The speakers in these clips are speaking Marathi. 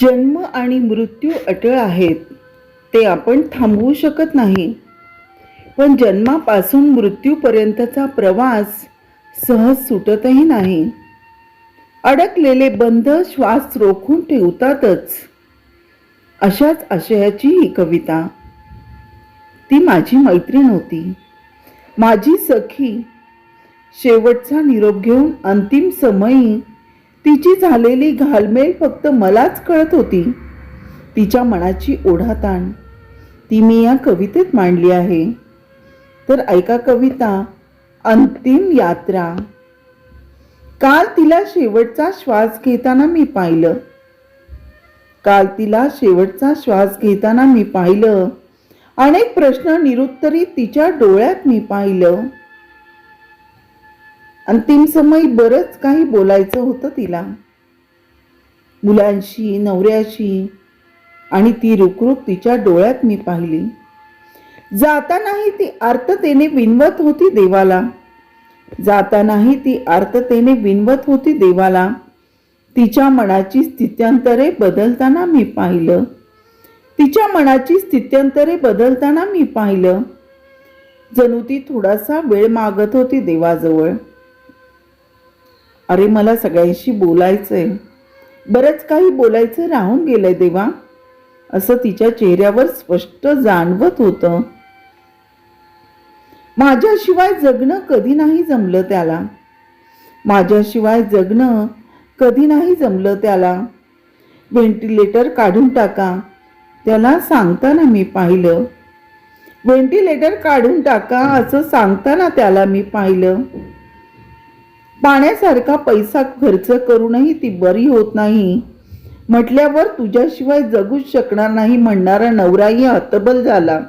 जन्म आणि मृत्यू अटळ आहेत. ते आपण थांबवू शकत नाही. पण जन्मापासून मृत्यूपर्यंतचा प्रवास सहज सुटतही नाही. अडकलेले बंध श्वास रोखून ठेवतातच. अशाच आशयाची ही कविता. ती माझी मैत्रीण होती. माझी सखी शेवटचा निरोप घेऊन अंतिम समयी तिची झालेली घालमेल फक्त मलाच कळत होती. तिच्या मनाची ओढाताण. ती मी या कवितेत मांडली आहे. तर ऐका कविता अंतिम यात्रा. काल तिला शेवटचा श्वास घेताना मी पाहिलं. काल तिला शेवटचा श्वास घेताना मी पाहिलं. अनेक प्रश्न निरुत्तरी तिच्या डोळ्यात मी पाहिलं. अंतिम समय बरंच काही बोलायचं होतं तिला. मुलांशी नवऱ्याशी आणि ती रुकरुक तिच्या डोळ्यात मी पाहिली. जातानाही ती आर्ततेने विनवत होती देवाला. जातानाही ती आर्ततेने विनवत होती देवाला. तिच्या मनाची स्थित्यंतरे बदलताना मी पाहिलं. तिच्या मनाची स्थित्यंतरे बदलताना मी पाहिलं. जणू ती थोडासा वेळ मागत होती देवाजवळ. अरे मला सगळ्यांशी बोलायचंय. बरंच काही बोलायचं राहून गेलंय देवा. असं तिच्या चेहऱ्यावर स्पष्ट जाणवत होतं. माझ्याशिवाय जगणं कधी नाही जमलं त्याला. माझ्याशिवाय जगणं कधी नाही जमलं त्याला. व्हेंटिलेटर काढून टाका. त्याला सांगताना मी पाहिलं. व्हेंटिलेटर काढून टाका असं सांगताना त्याला मी पाहिलं. पाण्यासारखा पैसा खर्च करूनही ती बरी होत नाही. म्हटल्यावर तुझ्याशिवाय जगूच शकणार नाही म्हणणारा नवराही हतबल झाला.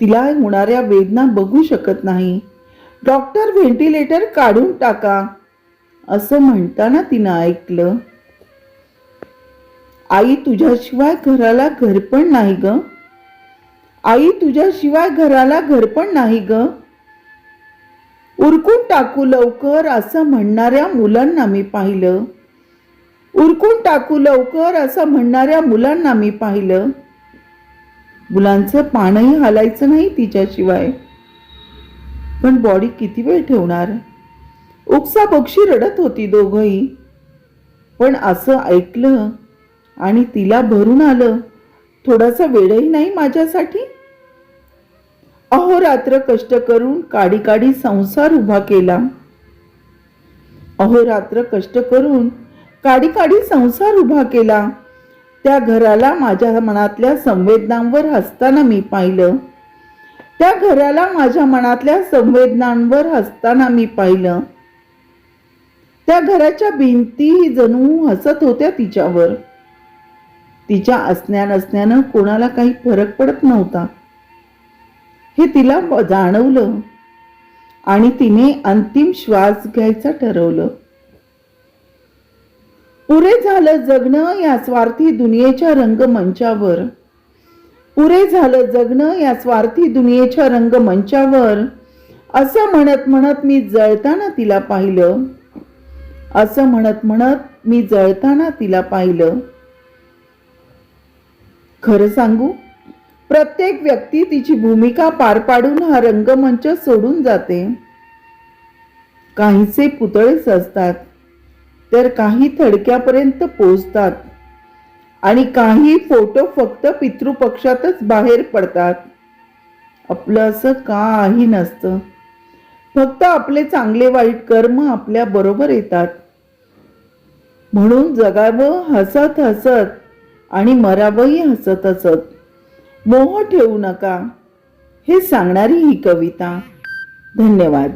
तिला होणाऱ्या वेदना बघू शकत नाही. डॉक्टर व्हेंटिलेटर काढून टाका असं म्हणताना तिनं ऐकलं. आई तुझ्याशिवाय घराला घरपण नाही ग. आई तुझ्याशिवाय घराला घरपण नाही ग. उरकून टाकू लवकर असं म्हणणाऱ्या मुलांना मी पाहिलं. उरकून टाकू लवकर असं म्हणणाऱ्या मुलांना मी पाहिलं. मुलांचं पानही हालायचं नाही तिच्याशिवाय. पण बॉडी किती वेळ ठेवणार? उकसा पक्षी रडत होती दोघही. पण असं ऐकलं आणि तिला भरून आलं. थोडासा वेळही नाही माझ्यासाठी? अहोरात्र कष्ट करून काडी काडी संसार उभा केला. अहोरात्र कष्ट करून काडी काडी संसार उभा केला. त्या घराला माझ्या मनातल्या संवेदनांवर हसताना मी पाहिलं. त्या घराला माझ्या मनातल्या संवेदनांवर हसताना मी पाहिलं. त्या घराच्या भिंती जणू हसत होत्या तिच्यावर. तिच्या असण्या नसण्यानं कोणाला काही फरक पडत नव्हता. हे तिला जाणवलं. आणि तिने अंतिम श्वास घ्यायचं ठरवलं. पुरे झालं जगणं या स्वार्थी दुनियेच्या रंगमंचावर. पुरे झालं जगणं या स्वार्थी दुनियेच्या रंगमंचावर. असं म्हणत म्हणत मी जळताना तिला पाहिलं. असं म्हणत म्हणत मी जळताना तिला पाहिलं. खरं सांगू? प्रत्येक व्यक्ती तिची भूमिका पार पाडून हा रंगमंच सोडून जाते. काहीचे पुतळेच असतात तर काही थडक्यापर्यंत पोचतात आणि काही फोटो फक्त पितृपक्षातच बाहेर पडतात. आपलं असं काही नसतं. फक्त आपले चांगले वाईट कर्म आपल्या बरोबर येतात. म्हणून जगावं हसत हसत आणि मरावंही हसत हसत. मोह ठेवू नका. हे सांगणारी ही कविता. धन्यवाद.